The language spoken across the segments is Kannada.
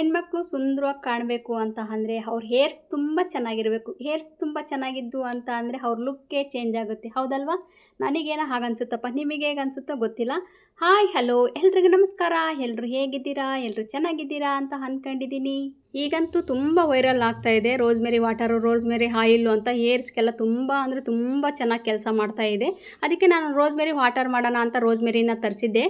ಹೆಣ್ಮಕ್ಳು ಸುಂದರವಾಗಿ ಕಾಣಬೇಕು ಅಂತ ಅಂದರೆ ಅವ್ರ ಹೇರ್ಸ್ ತುಂಬ ಚೆನ್ನಾಗಿರಬೇಕು. ಹೇರ್ಸ್ ತುಂಬ ಚೆನ್ನಾಗಿದ್ದು ಅಂತ ಅಂದರೆ ಅವ್ರ ಲುಕ್ಕೇ ಚೇಂಜ್ ಆಗುತ್ತೆ. ಹೌದಲ್ವಾ? ನನಗೇನೋ ಹಾಗನ್ಸುತ್ತಪ್ಪ. ನಿಮಗೆ ಹೇಗೆ ಅನಿಸುತ್ತೋ ಗೊತ್ತಿಲ್ಲ. Hi, hello. ಎಲ್ರಿಗೂ ನಮಸ್ಕಾರ. ಎಲ್ಲರೂ ಹೇಗಿದ್ದೀರಾ? ಎಲ್ಲರೂ ಚೆನ್ನಾಗಿದ್ದೀರಾ ಅಂತ ಅಂದ್ಕೊಂಡಿದ್ದೀನಿ ಈಗಂತೂ ತುಂಬ ವೈರಲ್ ಆಗ್ತಾ ಇದೆ. ರೋಸ್ಮೆರಿ ವಾಟರು, ರೋಸ್ಮೆರಿ ಆಯಿಲ್ಲು ಅಂತ ಹೇರ್ಸ್ಗೆಲ್ಲ ತುಂಬ ಅಂದರೆ ತುಂಬ ಚೆನ್ನಾಗಿ ಕೆಲಸ ಮಾಡ್ತಾ ಇದೆ. ಅದಕ್ಕೆ ನಾನು ರೋಸ್ಮೆರಿ ವಾಟರ್ ಮಾಡೋಣ ಅಂತ ರೋಸ್ಮೆರಿನ ತರಿಸಿದ್ದೆ.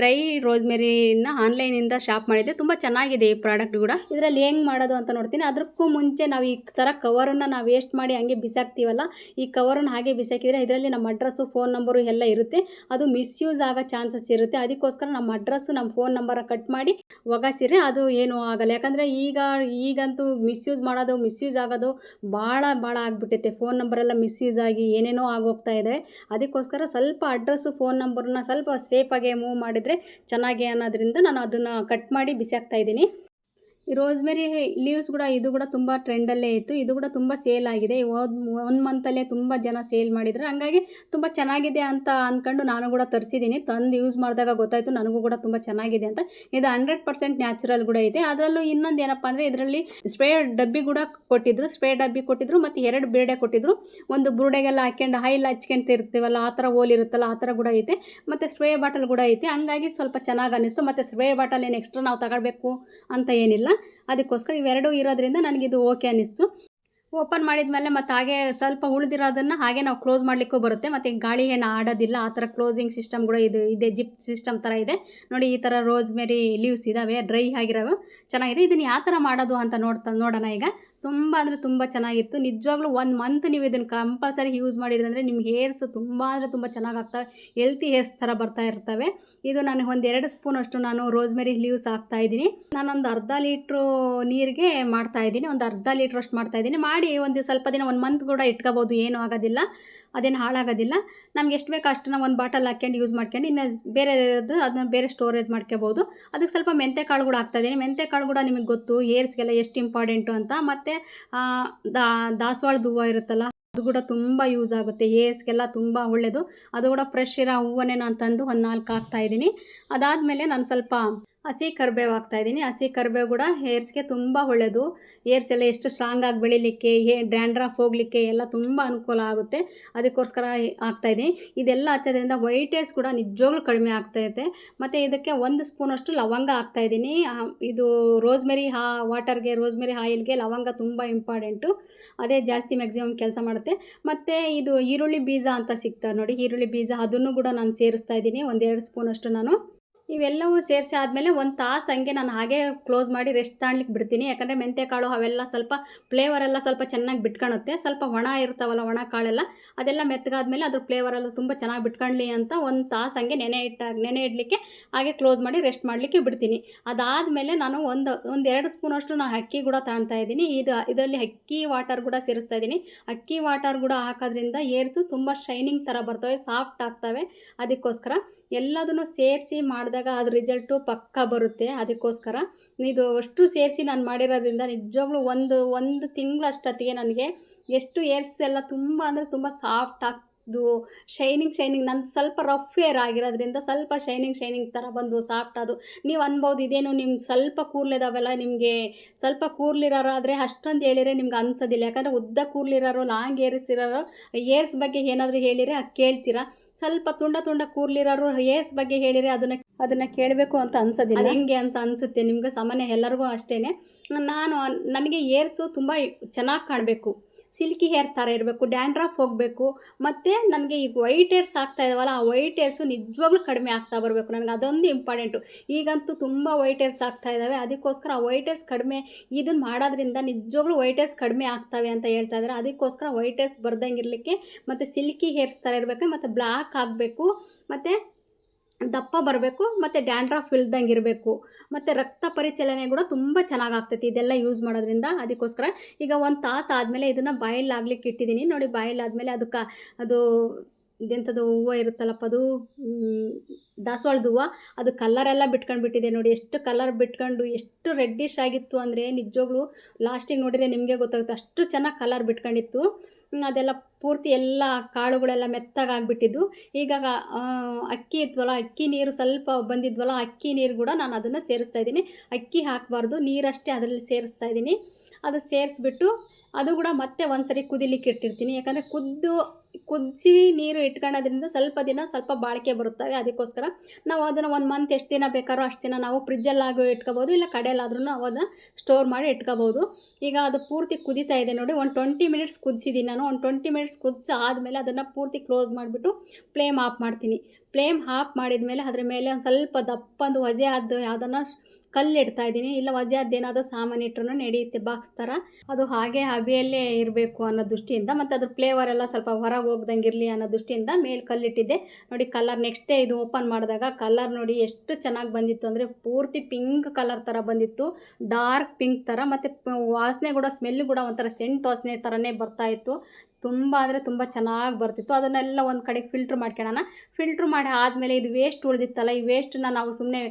ಡ್ರೈ ರೋಸ್ಮೆರಿನ ಆನ್ಲೈನಿಂದ ಶಾಪ್ ಮಾಡಿದ್ದೆ. ತುಂಬ ಚೆನ್ನಾಗಿದೆ ಈ ಪ್ರಾಡಕ್ಟ್ ಕೂಡ. ಇದರಲ್ಲಿ ಹೆಂಗೆ ಮಾಡೋದು ಅಂತ ನೋಡ್ತೀನಿ. ಅದಕ್ಕೂ ಮುಂಚೆ ನಾವು ಈ ಥರ ಕವರನ್ನು ನಾವು ವೇಸ್ಟ್ ಮಾಡಿ ಹಂಗೆ ಬಿಸಾಕ್ತೀವಲ್ಲ, ಈ ಕವರನ್ನು ಹಾಗೆ ಬಿಸಾಕಿದರೆ ಇದರಲ್ಲಿ ನಮ್ಮ ಅಡ್ರೆಸ್ಸು, ಫೋನ್ ನಂಬರು ಎಲ್ಲ ಇರುತ್ತೆ. ಅದು ಮಿಸ್ಯೂಸ್ ಆಗೋ ಚಾನ್ಸಸ್ ಇರುತ್ತೆ. ಅದಕ್ಕೋಸ್ಕರ ನಮ್ಮ ಅಡ್ರೆಸ್ಸು, ನಮ್ಮ ಫೋನ್ ನಂಬರ ಕಟ್ ಮಾಡಿ ಒಗಸಿರೆ ಅದು ಏನೂ ಆಗಲ್ಲ. ಯಾಕಂದರೆ ಈಗ, ಈಗಂತೂ ಮಿಸ್ಯೂಸ್ ಮಾಡೋದು, ಮಿಸ್ಯೂಸ್ ಆಗೋದು ಭಾಳ ಭಾಳ ಆಗಿಬಿಟ್ಟೈತೆ ಫೋನ್ ನಂಬರೆಲ್ಲ ಮಿಸ್ಯೂಸ್ ಆಗಿ ಏನೇನೋ ಆಗೋಗ್ತಾ ಇದೆ. ಅದಕ್ಕೋಸ್ಕರ ಸ್ವಲ್ಪ ಅಡ್ರೆಸ್ಸು, ಫೋನ್ ನಂಬರ್ನ ಸ್ವಲ್ಪ ಸೇಫಾಗಿ ಮೂವ್ ಮಾಡಿದರೆ ಚೆನ್ನಾಗಿ ಅನ್ನೋದ್ರಿಂದ ನಾನು ಅದನ್ನು ಕಟ್ ಮಾಡಿ ಬಿಸಾಕ್ತಾ ಇದ್ದೀನಿ. ಈ ರೋಸ್ಮೆರಿ ಲೀವ್ಸ್ ಕೂಡ ಇದು ಕೂಡ ತುಂಬ ಟ್ರೆಂಡಲ್ಲೇ ಇತ್ತು. ಇದು ಕೂಡ ತುಂಬ ಸೇಲ್ ಆಗಿದೆ. ಒಂದು ಮಂತಲ್ಲೇ ತುಂಬ ಜನ ಸೇಲ್ ಮಾಡಿದ್ರು. ಹಂಗಾಗಿ ತುಂಬ ಚೆನ್ನಾಗಿದೆ ಅಂತ ಅಂದ್ಕೊಂಡು ನಾನು ಕೂಡ ತರಿಸಿದ್ದೀನಿ ತಂದು ಯೂಸ್ ಮಾಡಿದಾಗ ಗೊತ್ತಾಯಿತು ನನಗೂ ಕೂಡ ತುಂಬ ಚೆನ್ನಾಗಿದೆ ಅಂತ. ಇದು ಹಂಡ್ರೆಡ್ ಪರ್ಸೆಂಟ್ ನ್ಯಾಚುರಲ್ ಕೂಡ ಇದೆ. ಅದರಲ್ಲೂ ಇನ್ನೊಂದು ಏನಪ್ಪ ಅಂದರೆ ಇದರಲ್ಲಿ ಸ್ಪ್ರೇ ಡಬ್ಬಿ ಕೂಡ ಕೊಟ್ಟಿದ್ರು. ಸ್ಪ್ರೇ ಡಬ್ಬಿ ಕೊಟ್ಟಿದ್ರು ಮತ್ತು ಎರಡು ಬೇಡೆ ಕೊಟ್ಟಿದ್ರು. ಒಂದು ಬುರುಡೆಗೆಲ್ಲ ಹಾಕ್ಯಂಡು ಹೈಲ್ ಹಚ್ಕೊಂತಿರ್ತೀವಲ್ಲ ಆ ಥರ ಹೋಲ್ ಇರುತ್ತಲ್ಲ, ಆ ಥರ ಕೂಡ ಐತೆ. ಮತ್ತು ಸ್ಪ್ರೇ ಬಾಟಲ್ ಕೂಡ ಐತೆ. ಹಂಗಾಗಿ ಸ್ವಲ್ಪ ಚೆನ್ನಾಗಿ ಅನ್ನಿಸ್ತು ಮತ್ತು ಸ್ಪ್ರೇ ಬಾಟಲ್ ಏನು ಎಕ್ಸ್ಟ್ರಾ ನಾವು ತಗೊಳ್ಬೇಕು ಅಂತ ಏನಿಲ್ಲ. ಅದಕ್ಕೋಸ್ಕರ ಇವೆರಡೂ ಇರೋದ್ರಿಂದ ನನಗಿದು ಓಕೆ ಅನ್ನಿಸ್ತು. ಓಪನ್ ಮಾಡಿದ ಮೇಲೆ ಮತ್ತು ಹಾಗೆ ಸ್ವಲ್ಪ ಉಳಿದಿರೋದನ್ನು ಹಾಗೆ ನಾವು ಕ್ಲೋಸ್ ಮಾಡಲಿಕ್ಕೂ ಬರುತ್ತೆ. ಮತ್ತು ಗಾಳಿ ಏನು ಆಡೋದಿಲ್ಲ, ಆ ಥರ ಕ್ಲೋಸಿಂಗ್ ಸಿಸ್ಟಮ್ ಕೂಡ ಇದು, ಇದೆ ಜಿಪ್ ಸಿಸ್ಟಮ್ ಥರ ಇದೆ. ನೋಡಿ, ಈ ಥರ ರೋಸ್ಮೆರಿ ಲೀವ್ಸ್ ಇದ್ದಾವೆ ಡ್ರೈ ಆಗಿರೋವು. ಚೆನ್ನಾಗಿದೆ. ಇದನ್ನು ಯಾವ ಥರ ಮಾಡೋದು ಅಂತ ನೋಡ್ತಾ, ನೋಡೋಣ ಈಗ. ತುಂಬ ಅಂದರೆ ತುಂಬ ಚೆನ್ನಾಗಿತ್ತು. ನಿಜವಾಗ್ಲೂ ಒಂದು ಮಂತ್ ನೀವು ಇದನ್ನು ಕಂಪಲ್ಸರಿ ಯೂಸ್ ಮಾಡಿದ್ರೆ ಅಂದರೆ ನಿಮ್ಮ ಹೇರ್ಸ್ ತುಂಬ ಅಂದರೆ ತುಂಬ ಚೆನ್ನಾಗಿ ಆಗ್ತವೆ. ಹೆಲ್ತಿ ಹೇರ್ಸ್ ಥರ ಬರ್ತಾ ಇರ್ತವೆ. ಇದು ನಾನು ಒಂದು ಎರಡು ಸ್ಪೂನ್ ಅಷ್ಟು ನಾನು ರೋಸ್ಮೆರಿ ಲೀವ್ಸ್ ಹಾಕ್ತಾ ಇದ್ದೀನಿ. ನಾನೊಂದು ಅರ್ಧ ಲೀಟ್ರು ನೀರಿಗೆ ಮಾಡ್ತಾ ಇದ್ದೀನಿ. ಒಂದು ಅರ್ಧ ಲೀಟ್ರ್ ಅಷ್ಟು ಮಾಡ್ತಾ ಇದ್ದೀನಿ. ಮಾಡಿ ಒಂದು ಸ್ವಲ್ಪ ದಿನ, ಒಂದು ಮಂತ್ ಕೂಡ ಇಟ್ಕೋಬೋದು. ಏನೂ ಆಗೋದಿಲ್ಲ. ಅದೇನು ಹಾಳಾಗೋದಿಲ್ಲ. ನಮ್ಗೆ ಎಷ್ಟು ಬೇಕು ನಾವು ಒಂದು ಬಾಟಲ್ ಹಾಕ್ಕೊಂಡು ಯೂಸ್ ಮಾಡ್ಕೊಂಡು ಇನ್ನು ಬೇರೆ ಇರೋದು ಅದನ್ನ ಬೇರೆ ಸ್ಟೋರೇಜ್ ಮಾಡ್ಕೋಬೋದು. ಅದಕ್ಕೆ ಸ್ವಲ್ಪ ಮೆಂತೆ ಕಾಳು ಕೂಡ ಹಾಕ್ತಾಯಿದ್ದೀನಿ ಮೆಂತೆ ಕಾಳು ಕೂಡ ನಿಮಗೆ ಗೊತ್ತು ಏರ್ಸ್ಗೆಲ್ಲ ಎಷ್ಟು ಇಂಪಾರ್ಟೆಂಟು ಅಂತ. ಮತ್ತು ದಾಸವಾಳದ ಹೂವು ಇರುತ್ತಲ್ಲ, ಅದು ಕೂಡ ತುಂಬ ಯೂಸ್ ಆಗುತ್ತೆ. ಏಸ್ಗೆಲ್ಲ ತುಂಬ ಒಳ್ಳೆಯದು ಅದು ಕೂಡ ಫ್ರೆಶ್ ಇರೋ ಹೂವನ್ನೇ ನಾನು ತಂದು ಒಂದು ನಾಲ್ಕು ಹಾಕ್ತಾಯಿದ್ದೀನಿ ಅದಾದಮೇಲೆ ನಾನು ಸ್ವಲ್ಪ ಹಸಿ ಕರಿಬೇವು ಹಾಕ್ತಾಯಿದ್ದೀನಿ ಹಸಿ ಕರ್ಬೇವು ಕೂಡ ಹೇರ್ಸ್ಗೆ ತುಂಬ ಒಳ್ಳೆಯದು ಹೇರ್ಸ್ ಎಲ್ಲ ಎಷ್ಟು ಸ್ಟ್ರಾಂಗಾಗಿ ಬೆಳಿಲಿಕ್ಕೆ, ಹೇ ಡ್ಯಾಂಡ್ರಫ್ ಹೋಗಲಿಕ್ಕೆ ಎಲ್ಲ ತುಂಬ ಅನುಕೂಲ ಆಗುತ್ತೆ. ಅದಕ್ಕೋಸ್ಕರ ಹಾಕ್ತಾಯಿದ್ದೀನಿ ಇದೆಲ್ಲ ಹಚ್ಚೋದ್ರಿಂದ ವೈಟ್ ಹೇರ್ಸ್ ಕೂಡ ನಿಜವಾಗ್ಲೂ ಕಡಿಮೆ ಆಗ್ತೈತೆ ಮತ್ತು ಇದಕ್ಕೆ ಒಂದು ಸ್ಪೂನಷ್ಟು ಲವಂಗ ಹಾಕ್ತಾಯಿದ್ದೀನಿ ಇದು ರೋಸ್ಮೆರಿ ಹಾ ವಾಟರ್ಗೆ ರೋಸ್ಮೆರಿ ಆಯಿಲ್ಗೆ ಲವಂಗ ತುಂಬ ಇಂಪಾರ್ಟೆಂಟು ಅದೇ ಜಾಸ್ತಿ ಮ್ಯಾಕ್ಸಿಮಮ್ ಕೆಲಸ ಮಾಡುತ್ತೆ. ಮತ್ತು ಇದು ಈರುಳ್ಳಿ ಬೀಜ ಅಂತ ಸಿಗ್ತದೆ ನೋಡಿ. ಈರುಳ್ಳಿ ಬೀಜ ಅದನ್ನು ಕೂಡ ನಾನು ಸೇರಿಸ್ತಾ ಇದ್ದೀನಿ. ಒಂದೆರಡು ಸ್ಪೂನಷ್ಟು ನಾನು ಇವೆಲ್ಲವೂ ಸೇರಿಸಿ ಆದಮೇಲೆ ಒಂದು ತಾಸು ಹಂಗೆ ನಾನು ಹಾಗೆ ಕ್ಲೋಸ್ ಮಾಡಿ ರೆಸ್ಟ್ ತಾಣ್ಲಿಕ್ಕೆ ಬಿಡ್ತೀನಿ. ಯಾಕಂದರೆ ಮೆಂತ್ಯ ಕಾಳು ಅವೆಲ್ಲ ಸ್ವಲ್ಪ ಫ್ಲೇವರೆಲ್ಲ ಸ್ವಲ್ಪ ಚೆನ್ನಾಗಿ ಬಿಟ್ಕೊಳುತ್ತೆ ಸ್ವಲ್ಪ ಒಣ ಇರ್ತಾವಲ್ಲ, ಒಣ ಕಾಳೆಲ್ಲ, ಅದೆಲ್ಲ ಮೆತ್ತಗಾದ್ಮೇಲೆ ಅದ್ರ ಫ್ಲೇವರೆಲ್ಲ ತುಂಬ ಚೆನ್ನಾಗಿ ಬಿಟ್ಕೊಳ್ಳಿ ಅಂತ ಒಂದು ತಾಸು ಹಂಗೆ ನೆನೆ ಇಟ್ಟಾಗ, ನೆನೆ ಇಡಲಿಕ್ಕೆ ಹಾಗೆ ಕ್ಲೋಸ್ ಮಾಡಿ ರೆಸ್ಟ್ ಮಾಡಲಿಕ್ಕೆ ಬಿಡ್ತೀನಿ. ಅದಾದಮೇಲೆ ನಾನು ಒಂದು ಒಂದು ಎರಡು ಸ್ಪೂನಷ್ಟು ನಾನು ಅಕ್ಕಿ ಕೂಡ ತಾಣ್ತಾ ಇದ್ದೀನಿ. ಇದು, ಇದರಲ್ಲಿ ಅಕ್ಕಿ ವಾಟರ್ ಕೂಡ ಸೇರಿಸ್ತಾ ಇದ್ದೀನಿ. ಅಕ್ಕಿ ವಾಟರ್ ಕೂಡ ಹಾಕೋದ್ರಿಂದ ಏರ್ಸು ತುಂಬ ಶೈನಿಂಗ್ ಥರ ಬರ್ತವೆ ಸಾಫ್ಟ್ ಆಗ್ತವೆ. ಅದಕ್ಕೋಸ್ಕರ ಎಲ್ಲದನ್ನು ಸೇರಿಸಿ ಮಾಡಿದಾಗ ಅದು ರಿಸಲ್ಟು ಪಕ್ಕ ಬರುತ್ತೆ. ಅದಕ್ಕೋಸ್ಕರ ಇದು ಅಷ್ಟು ಸೇರಿಸಿ ನಾನು ಮಾಡಿರೋದ್ರಿಂದ ನಿಜವಾಗ್ಲೂ ಒಂದು ಒಂದು ತಿಂಗಳಷ್ಟೊತ್ತಿಗೆ ನನಗೆ ಎಷ್ಟು ಏರ್ಸ್ ಎಲ್ಲ ತುಂಬ ಅಂದರೆ ತುಂಬ ಸಾಫ್ಟ್ ಆಗ್ದು ಶೈನಿಂಗ್ ಶೈನಿಂಗ್ ನನ್ನ ಸ್ವಲ್ಪ ರಫ್ ಏರ್ ಆಗಿರೋದ್ರಿಂದ ಸ್ವಲ್ಪ ಶೈನಿಂಗ್ ಶೈನಿಂಗ್ ಥರ ಬಂದು ಸಾಫ್ಟ್ ಅದು. ನೀವು ಅನ್ಬೋದು ಇದೇನು ನಿಮ್ಗೆ ಸ್ವಲ್ಪ ಕೂರ್ಲಿದಾವೆಲ್ಲ ನಿಮಗೆ ಸ್ವಲ್ಪ ಕೂರ್ಲಿರೋರಾದರೆ ಅಷ್ಟೊಂದು ಹೇಳಿದ್ರೆ ನಿಮ್ಗೆ ಅನ್ಸೋದಿಲ್ಲ. ಯಾಕಂದರೆ ಉದ್ದ ಕೂರ್ಲಿರೋರು ಲಾಂಗ್ ಏರ್ಸ್ ಇರೋರು ಏರ್ಸ್ ಬಗ್ಗೆ ಏನಾದರೂ ಹೇಳಿದರೆ ಅದು ಕೇಳ್ತೀರಾ? ಸ್ವಲ್ಪ ತುಂಡ ತುಂಡ ಕೂರ್ಲಿರೋರು ಏರ್ಸ್ ಬಗ್ಗೆ ಹೇಳಿದರೆ ಅದನ್ನು ಅದನ್ನು ಕೇಳಬೇಕು ಅಂತ ಅನ್ಸೋದಿಲ್ಲ. ಹೆಂಗೆ ಅಂತ ಅನಿಸುತ್ತೆ. ನಿಮಗೆ ಸಾಮಾನ್ಯ ಎಲ್ಲರಿಗೂ ಅಷ್ಟೇ ನಾನು ನನಗೆ ಏರ್ಸು ತುಂಬ ಚೆನ್ನಾಗಿ ಕಾಣಬೇಕು. ಸಿಲ್ಕಿ ಹೇರ್ ಥರ ಇರಬೇಕು, ಡ್ಯಾಂಡ್ರಫ್ ಹೋಗಬೇಕು, ಮತ್ತು ನನಗೆ ಈಗ ವೈಟ್ ಹೇರ್ಸ್ ಆಗ್ತಾ ಇದಾವಲ್ಲ, ಆ ವೈಟ್ ಹೇರ್ಸು ನಿಜವಾಗ್ಲೂ ಕಡಿಮೆ ಆಗ್ತಾ ಬರಬೇಕು. ನನಗೆ ಅದೊಂದು ಇಂಪಾರ್ಟೆಂಟು ಈಗಂತೂ ತುಂಬ ವೈಟ್ ಹೇರ್ಸ್ ಆಗ್ತಾ ಇದ್ದಾವೆ ಅದಕ್ಕೋಸ್ಕರ ಆ ವೈಟ್ ಹೇರ್ಸ್ ಕಡಿಮೆ ಇದನ್ನು ಮಾಡೋದ್ರಿಂದ ನಿಜವಾಗ್ಲೂ ವೈಟ್ ಹೇರ್ಸ್ ಕಡಿಮೆ ಆಗ್ತವೆ ಅಂತ ಹೇಳ್ತಾ ಇದ್ದಾರೆ ಅದಕ್ಕೋಸ್ಕರ ವೈಟ್ ಹೇರ್ಸ್ ಬರ್ದಂಗೆ ಇರಲಿಕ್ಕೆ ಮತ್ತು ಸಿಲ್ಕಿ ಹೇರ್ಸ್ ಥರ ಇರಬೇಕು, ಮತ್ತು ಬ್ಲ್ಯಾಕ್ ಆಗಬೇಕು, ಮತ್ತು ದಪ್ಪ ಬರಬೇಕು, ಮತ್ತು ಡ್ಯಾಂಡ್ರಫ್ ಇಲ್ದಂಗೆ ಇರಬೇಕು. ಮತ್ತು ರಕ್ತ ಪರಿಚಲನೆ ಕೂಡ ತುಂಬ ಚೆನ್ನಾಗಿ ಆಗ್ತೈತಿ ಇದೆಲ್ಲ ಯೂಸ್ ಮಾಡೋದ್ರಿಂದ. ಅದಕ್ಕೋಸ್ಕರ ಈಗ ಒಂದು ತಾಸು ಆದಮೇಲೆ ಇದನ್ನು ಬಾಯಲ್ಲಾಗ್ಲಿಕ್ಕೆ ಇಟ್ಟಿದ್ದೀನಿ. ನೋಡಿ ಬಾಯಲ್ಲಾದಮೇಲೆ ಅದಕ್ಕೆ ಅದು ಇದೆಂಥದ್ದು ಹೂವು ಇರುತ್ತಲ್ಲಪ್ಪ ಅದು ದಾಸವಾಳದ ಹೂವು, ಅದು ಕಲ್ಲರೆಲ್ಲ ಬಿಟ್ಕೊಂಡು ಬಿಟ್ಟಿದೆ ನೋಡಿ. ಎಷ್ಟು ಕಲರ್ ಬಿಟ್ಕೊಂಡು, ಎಷ್ಟು ರೆಡ್ಡಿಶ್ ಆಗಿತ್ತು ಅಂದರೆ ನಿಜವಾಗ್ಲೂ ಲಾಸ್ಟಿಗೆ ನೋಡಿದರೆ ನಿಮಗೆ ಗೊತ್ತಾಗುತ್ತೆ. ಅಷ್ಟು ಚೆನ್ನಾಗಿ ಕಲರ್ ಬಿಟ್ಕೊಂಡಿತ್ತು. ಅದೆಲ್ಲ ಪೂರ್ತಿ ಎಲ್ಲ ಕಾಳುಗಳೆಲ್ಲ ಮೆತ್ತಗಾಗ್ಬಿಟ್ಟಿದ್ದು. ಈಗ ಅಕ್ಕಿ ಇದ್ವಲ್ಲ, ಅಕ್ಕಿ ನೀರು ಸ್ವಲ್ಪ ಬಂದಿದ್ವಲ್ಲ, ಅಕ್ಕಿ ನೀರು ಕೂಡ ನಾನು ಅದನ್ನು ಸೇರಿಸ್ತಾ ಇದ್ದೀನಿ. ಅಕ್ಕಿ ಹಾಕಬಾರ್ದು, ನೀರಷ್ಟೇ ಅದರಲ್ಲಿ ಸೇರಿಸ್ತಾ ಇದ್ದೀನಿ. ಅದು ಸೇರಿಸ್ಬಿಟ್ಟು ಅದು ಕೂಡ ಮತ್ತೆ ಒಂದು ಸರಿ ಕುದಿಲಿಕ್ಕೆ ಇಟ್ಟಿರ್ತೀನಿ. ಯಾಕಂದರೆ ಕುದ್ದು ಕುದಿಸಿ ನೀರು ಇಟ್ಕೊಳ್ಳೋದ್ರಿಂದ ಸ್ವಲ್ಪ ದಿನ ಸ್ವಲ್ಪ ಬಾಳಿಕೆ ಬರುತ್ತವೆ. ಅದಕ್ಕೋಸ್ಕರ ನಾವು ಅದನ್ನು ಒಂದು ಮಂತ್ ಎಷ್ಟು ದಿನ ಬೇಕಾದ್ರೂ ಅಷ್ಟು ದಿನ ನಾವು ಫ್ರಿಜ್ಜಲ್ಲಾಗೂ ಇಟ್ಕೋಬೋದು, ಇಲ್ಲ ಕಡೆಯಲ್ಲಾದ್ರೂ ನಾವು ಅದನ್ನು ಸ್ಟೋರ್ ಮಾಡಿ ಇಟ್ಕೋಬೋದು. ಈಗ ಅದು ಪೂರ್ತಿ ಕುದೀತಾ ಇದೆ ನೋಡಿ, ಒಂದು ಟ್ವೆಂಟಿ ಮಿನಿಟ್ಸ್ ಕುದಿಸಿದ್ದೀನಿ ನಾನು. ಒಂದು ಟ್ವೆಂಟಿ ಮಿನಿಟ್ಸ್ ಕುದಿಸಿ ಆದಮೇಲೆ ಅದನ್ನು ಪೂರ್ತಿ ಕ್ಲೋಸ್ ಮಾಡಿಬಿಟ್ಟು ಫ್ಲೇಮ್ ಆಫ್ ಮಾಡ್ತೀನಿ. ಫ್ಲೇಮ್ ಆಫ್ ಮಾಡಿದ ಮೇಲೆ ಅದ್ರ ಮೇಲೆ ಒಂದು ಸ್ವಲ್ಪ ದಪ್ಪಂದು ವಜೆ ಆದ್ದು ಯಾವುದನ್ನು ಕಲ್ಲು ಇಡ್ತಾ ಇದ್ದೀನಿ. ಇಲ್ಲ ವಜೆ ಅದೇನಾದರೂ ಸಾಮಾನು ಇಟ್ಟರು ನಡೆಯುತ್ತೆ ಬಾಕ್ಸ್ ಥರ ಅದು ಹಾಗೆ ಹಬೆಯಲ್ಲೇ ಇರಬೇಕು ಅನ್ನೋ ದೃಷ್ಟಿಯಿಂದ ಮತ್ತು ಅದ್ರ ಫ್ಲೇವರ್ ಎಲ್ಲ ಸ್ವಲ್ಪ ಹೋಗ್ದಂಗೆ ಇರಲಿ ಅನ್ನೋ ದೃಷ್ಟಿಯಿಂದ ಮೇಲೆ ಕಲ್ಲಿಟ್ಟಿದ್ದೆ. ನೋಡಿ ಕಲರ್ ನೆಕ್ಸ್ಟ್ ಡೇ ಇದು ಓಪನ್ ಮಾಡಿದಾಗ ಕಲರ್ ನೋಡಿ ಎಷ್ಟು ಚೆನ್ನಾಗಿ ಬಂದಿತ್ತು ಅಂದರೆ ಪೂರ್ತಿ ಪಿಂಕ್ ಕಲರ್ ಥರ ಬಂದಿತ್ತು. ಡಾರ್ಕ್ ಪಿಂಕ್ ಥರ ಮತ್ತು ವಾಸನೆ ಕೂಡ ಸ್ಮೆಲ್ ಕೂಡ ಒಂಥರ ಸೆಂಟ್ ವಾಸನೆ ಥರನೇ ಬರ್ತಾ ಇತ್ತು. ತುಂಬ ಅಂದರೆ ತುಂಬ ಚೆನ್ನಾಗಿ ಬರ್ತಿತ್ತು. ಅದನ್ನೆಲ್ಲ ಒಂದು ಕಡೆಗೆ ಫಿಲ್ಟ್ರ್ ಮಾಡ್ಕೊಳ್ಳೋಣ ಫಿಲ್ಟ್ರ್ ಮಾಡಿ ಆದಮೇಲೆ ಇದು ವೇಸ್ಟ್ ಉಳಿದಿತ್ತಲ್ಲ, ಈ ವೇಸ್ಟನ್ನ ನಾವು ಸುಮ್ಮನೆ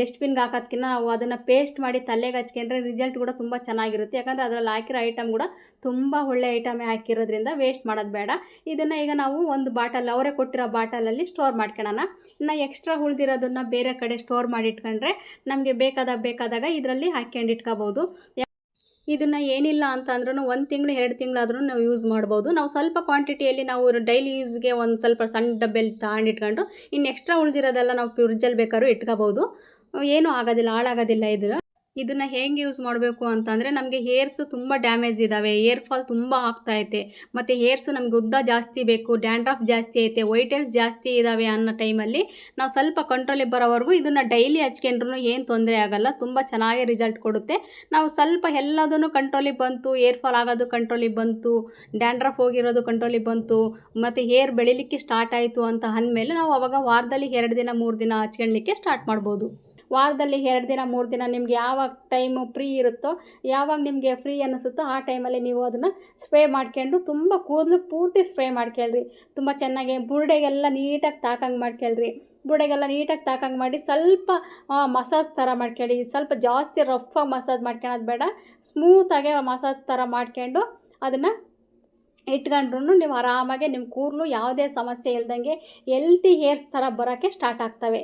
ಡಸ್ಟ್ಬಿನ್ಗೆ ಹಾಕೋದ್ಕಿಂತ ನಾವು ಅದನ್ನು ಪೇಸ್ಟ್ ಮಾಡಿ ತಲೆಗೆ ಹಚ್ಕೊಂಡ್ರೆ ರಿಸಲ್ಟ್ ಕೂಡ ತುಂಬ ಚೆನ್ನಾಗಿರುತ್ತೆ. ಯಾಕಂದರೆ ಅದರಲ್ಲಿ ಹಾಕಿರೋ ಐಟಮ್ ಕೂಡ ತುಂಬ ಒಳ್ಳೆ ಐಟಮೇ ಹಾಕಿರೋದ್ರಿಂದ ವೇಸ್ಟ್ ಮಾಡೋದು ಬೇಡ. ಇದನ್ನು ಈಗ ನಾವು ಒಂದು ಬಾಟಲ್, ಅವರೇ ಕೊಟ್ಟಿರೋ ಬಾಟಲಲ್ಲಿ ಸ್ಟೋರ್ ಮಾಡ್ಕೊಳ್ಳೋಣ ಇನ್ನು ಎಕ್ಸ್ಟ್ರಾ ಉಳಿದಿರೋದನ್ನು ಬೇರೆ ಕಡೆ ಸ್ಟೋರ್ ಮಾಡಿ ಇಟ್ಕೊಂಡ್ರೆ ನಮಗೆ ಬೇಕಾದಾಗ ಬೇಕಾದಾಗ ಇದರಲ್ಲಿ ಹಾಕ್ಕೊಂಡು ಇಟ್ಕೋಬೋದು. ಇದನ್ನು ಏನಿಲ್ಲ ಅಂತ ಅಂದ್ರೂ ಒಂದು ತಿಂಗಳು, ಎರಡು ತಿಂಗಳಾದ್ರೂ ನಾವು ಯೂಸ್ ಮಾಡ್ಬೋದು. ನಾವು ಸ್ವಲ್ಪ ಕ್ವಾಂಟಿಟಿಯಲ್ಲಿ ನಾವು ಡೈಲಿ ಯೂಸ್ಗೆ ಒಂದು ಸ್ವಲ್ಪ ಸಣ್ಣ ಡಬ್ಬೆಲ್ಲಿ ತಗೊಂಡು ಇಟ್ಕೊಂಡ್ರು ಇನ್ನು ಎಕ್ಸ್ಟ್ರಾ ಉಳಿದಿರೋದೆಲ್ಲ ನಾವು ಫ್ರಿಜ್ಜಲ್ಲಿ ಬೇಕಾದ್ರೂ ಇಟ್ಕೋಬೋದು. ಏನೂ ಆಗೋದಿಲ್ಲ, ಹಾಳಾಗೋದಿಲ್ಲ ಇದು ಇದನ್ನು ಹೇಗೆ ಯೂಸ್ ಮಾಡಬೇಕು ಅಂತಂದರೆ ನಮಗೆ ಹೇರ್ಸು ತುಂಬ ಡ್ಯಾಮೇಜ್ ಇದ್ದಾವೆ ಏರ್ ಫಾಲ್ ತುಂಬ ಆಗ್ತಾ ಇದೆ ಮತ್ತು ಹೇರ್ಸು ನಮಗೆ ಉದ್ದ ಜಾಸ್ತಿ ಬೇಕು ಡ್ಯಾಂಡ್ರಫ್ ಜಾಸ್ತಿ ಐತೆ ವೈಟ್ ಹೇರ್ಸ್ ಜಾಸ್ತಿ ಇದ್ದಾವೆ ಅನ್ನೋ ಟೈಮಲ್ಲಿ ನಾವು ಸ್ವಲ್ಪ ಕಂಟ್ರೋಲಿಗೆ ಬರೋವರೆಗೂ ಇದನ್ನು ಡೈಲಿ ಹಚ್ಕೊಂಡ್ರು ಏನು ತೊಂದರೆ ಆಗಲ್ಲ, ತುಂಬ ಚೆನ್ನಾಗಿ ರಿಸಲ್ಟ್ ಕೊಡುತ್ತೆ. ನಾವು ಸ್ವಲ್ಪ ಎಲ್ಲದನ್ನು ಕಂಟ್ರೋಲಿಗೆ ಬಂತು ಏರ್ ಫಾಲ್ ಆಗೋದು ಕಂಟ್ರೋಲಿಗೆ ಬಂತು ಡ್ಯಾಂಡ್ರಫ್ ಹೋಗಿರೋದು ಕಂಟ್ರೋಲಿಗೆ ಬಂತು, ಮತ್ತು ಹೇರ್ ಬೆಳಿಲಿಕ್ಕೆ ಸ್ಟಾರ್ಟ್ ಆಯಿತು ಅಂತ ಅಂದಮೇಲೆ ನಾವು ಅವಾಗ ವಾರದಲ್ಲಿ ಎರಡು ದಿನ, ಮೂರು ದಿನ ಹಚ್ಕೊಳ್ಲಿಕ್ಕೆ ಸ್ಟಾರ್ಟ್ ಮಾಡ್ಬೋದು. ವಾರದಲ್ಲಿ ಎರಡು ದಿನ, ಮೂರು ದಿನ ನಿಮ್ಗೆ ಯಾವಾಗ ಟೈಮು ಫ್ರೀ ಇರುತ್ತೋ, ಯಾವಾಗ ನಿಮಗೆ ಫ್ರೀ ಅನ್ನಿಸುತ್ತೋ ಆ ಟೈಮಲ್ಲಿ ನೀವು ಅದನ್ನು ಸ್ಪ್ರೇ ಮಾಡ್ಕೊಂಡು ತುಂಬ ಕೂದಲು ಪೂರ್ತಿ ಸ್ಪ್ರೇ ಮಾಡ್ಕೊಳ್ರಿ. ತುಂಬ ಚೆನ್ನಾಗಿ ಬುರುಡೆಗೆಲ್ಲ ನೀಟಾಗಿ ತಾಕಂಗೆ ಮಾಡ್ಕೊಳ್ರಿ. ಬುಡೆಗೆಲ್ಲ ನೀಟಾಗಿ ತಾಕಂಗೆ ಮಾಡಿ ಸ್ವಲ್ಪ ಮಸಾಜ್ ಥರ ಮಾಡ್ಕೊಳ್ಳಿ ಸ್ವಲ್ಪ ಜಾಸ್ತಿ ರಫಾಗಿ ಮಸಾಜ್ ಮಾಡ್ಕೊಳೋದು ಬೇಡ. ಸ್ಮೂತಾಗೆ ಮಸಾಜ್ ಥರ ಮಾಡ್ಕೊಂಡು ಅದನ್ನು ಇಟ್ಕೊಂಡ್ರು ನೀವು ಆರಾಮಾಗಿ ನಿಮ್ಮ ಕೂದಲು ಯಾವುದೇ ಸಮಸ್ಯೆ ಇಲ್ದಂಗೆ ಎಲ್ತಿ ಹೇರ್ಸ್ ಥರ ಬರೋಕ್ಕೆ ಸ್ಟಾರ್ಟ್ ಆಗ್ತವೆ.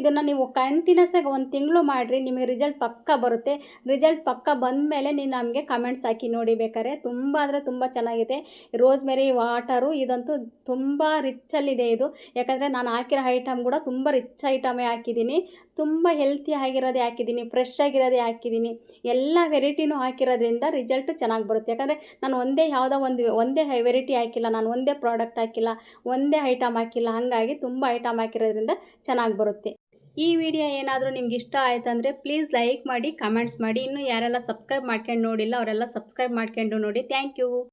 ಇದನ್ನು ನೀವು ಕಂಟಿನ್ಯೂಸ್ ಆಗಿ ಒಂದು ತಿಂಗಳು ಮಾಡಿರಿ, ನಿಮಗೆ ರಿಸಲ್ಟ್ ಪಕ್ಕ ಬರುತ್ತೆ. ರಿಸಲ್ಟ್ ಪಕ್ಕ ಬಂದಮೇಲೆ ನೀವು ನಮಗೆ ಕಮೆಂಟ್ಸ್ ಹಾಕಿ ನೋಡಿ ಬೇಕಾದ್ರೆ ತುಂಬ ಅಂದರೆ ತುಂಬ ಚೆನ್ನಾಗಿದೆ ರೋಸ್ಮೆರಿ ವಾಟರು ಇದಂತೂ ತುಂಬ ರಿಚ್ಚಲ್ಲಿದೆ ಇದು. ಯಾಕಂದರೆ ನಾನು ಹಾಕಿರೋ ಐಟಮ್ ಕೂಡ ತುಂಬ ರಿಚ್ ಐಟಮೇ ಹಾಕಿದ್ದೀನಿ. ತುಂಬ ಹೆಲ್ತಿ ಆಗಿರೋದೇ ಹಾಕಿದ್ದೀನಿ ಫ್ರೆಶ್ ಆಗಿರೋದೇ ಹಾಕಿದ್ದೀನಿ. ಎಲ್ಲ ವೆರೈಟಿನೂ ಹಾಕಿರೋದ್ರಿಂದ ರಿಸಲ್ಟ್ ಚೆನ್ನಾಗಿ ಬರುತ್ತೆ. ಯಾಕಂದರೆ ನಾನು ಒಂದೇ ಯಾವುದೋ ಒಂದು ಒಂದೇ ವೆರೈಟಿ ಹಾಕಿಲ್ಲ, ನಾನು ಒಂದೇ ಪ್ರಾಡಕ್ಟ್ ಹಾಕಿಲ್ಲ, ಒಂದೇ ಐಟಮ್ ಹಾಕಿಲ್ಲ. ಹಾಗಾಗಿ ತುಂಬ ಐಟಮ್ ಹಾಕಿರೋದ್ರಿಂದ ಚೆನ್ನಾಗಿ ಬರುತ್ತೆ. ಈ ವಿಡಿಯೋ ಏನಾದರೂ ನಿಮ್ಗೆ ಇಷ್ಟ ಆಯ್ತಂದರೆ ಪ್ಲೀಸ್ ಲೈಕ್ ಮಾಡಿ ಕಮೆಂಟ್ಸ್ ಮಾಡಿ. ಇನ್ನೂ ಯಾರೆಲ್ಲ ಸಬ್ಸ್ಕ್ರೈಬ್ ಮಾಡ್ಕೊಂಡು ನೋಡಿಲ್ಲ, ಅವರೆಲ್ಲ ಸಬ್ಸ್ಕ್ರೈಬ್ ಮಾಡ್ಕೊಂಡು ನೋಡಿ. Thank you